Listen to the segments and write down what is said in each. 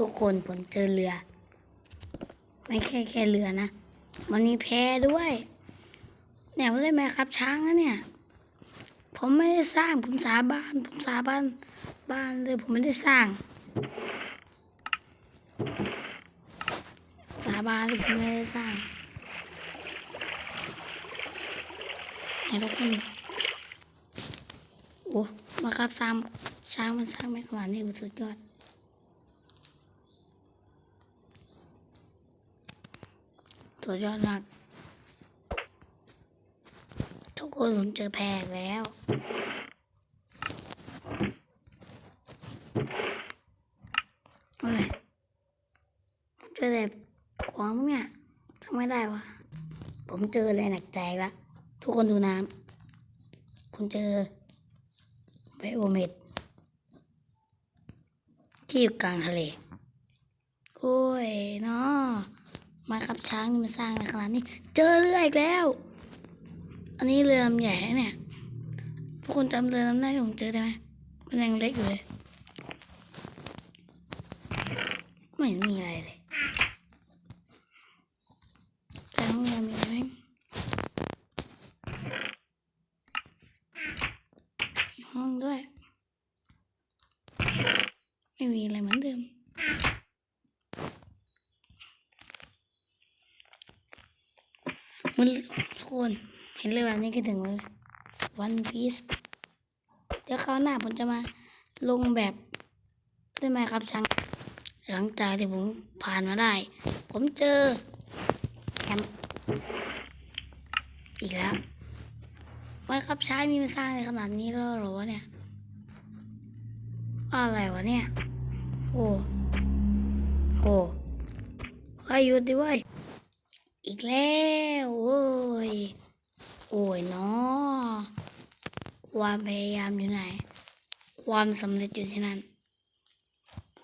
ทุกคนผมเจอเรือ ไม่แค่แค่เรือนะ มันมีแพด้วย เนี่ยผมเล่นไหมครับช้างนะเนี่ย ผมไม่ได้สร้างผมสาบานผมสาบานบ้านเลยผมไม่ได้สร้าง สาบานเลยผมไม่ได้สร้างไหนทุกคนโอ้มาครับสร้างช้างมันสร้างไม่ขนาดนี้โอ้สุดยอด สุดยอดมากทุกคนผมเจอแพรแล้ว เฮ้ยเจอแต่ของเนี่ยทำไม่ได้วะ ผมเจออะไรหนักใจละทุกคนดูน้ำผมเจอไบโอเมดที่อยู่กลางทะเล โอ้ยเนาะ มาครับช้างนี่มันสร้างในขนาดนี้ เจอเรืออีกแล้ว อันนี้เรือลำใหญ่เนี่ยพวกคุณจำเรือลำแรกที่ผมเจอได้ไหมมันยังเล็กอยู่เลยไม่เห็นมีอะไรเลยแต่ห้องน้ำมีอะไรไหมห้องด้วย ไม่มีอะไรเหมือนเดิม มันทุกคนเห็นเลยแบบนี้คิดถึงเลยวันพีซเดี๋ยวคราวหน้าผมจะมาลงแบบได้ไหมครับช่างหลังจากที่ผมผ่านมาได้ ผมเจอแคมอีกแล้วไม่ครับช้างนี่มันสร้างในขนาดนี้แล้วหรอวะเนี่ยอะไรวะเนี่ยโอ้โหอายุดดิเว้ย อีกแล้วโอ้ย โอ้ยเนาะความพยายามอยู่ไหน ความสำเร็จอยู่ที่นั่น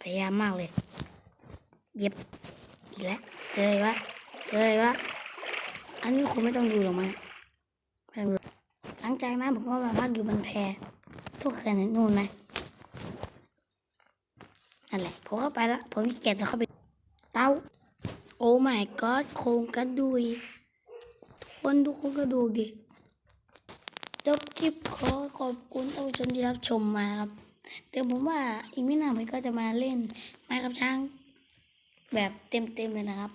พยายามมากเลย เย็บ อีกแล้วเจออีกแล้วเจออีกแล้วอันนี้คงไม่ต้องดูหรอกมั้งไม่ต้องดูหลังจากนั้นผมก็มาพักอยู่บนแพทุกคืนเห็นนู่นไหมนั่นแหละ ผมเข้าไปแล้ว ผมขี้เกียจจะเข้าไป my god โครงกระดูกทุกคนดูโครงกระดูกดิจบคลิปขอขอบคุณท่านผู้ชมที่รับชมมาครับเดี๋ยวผมว่าอีกไม่นานผมก็จะมาเล่นไม้กับช้างแบบเต็มๆเลยนะครับ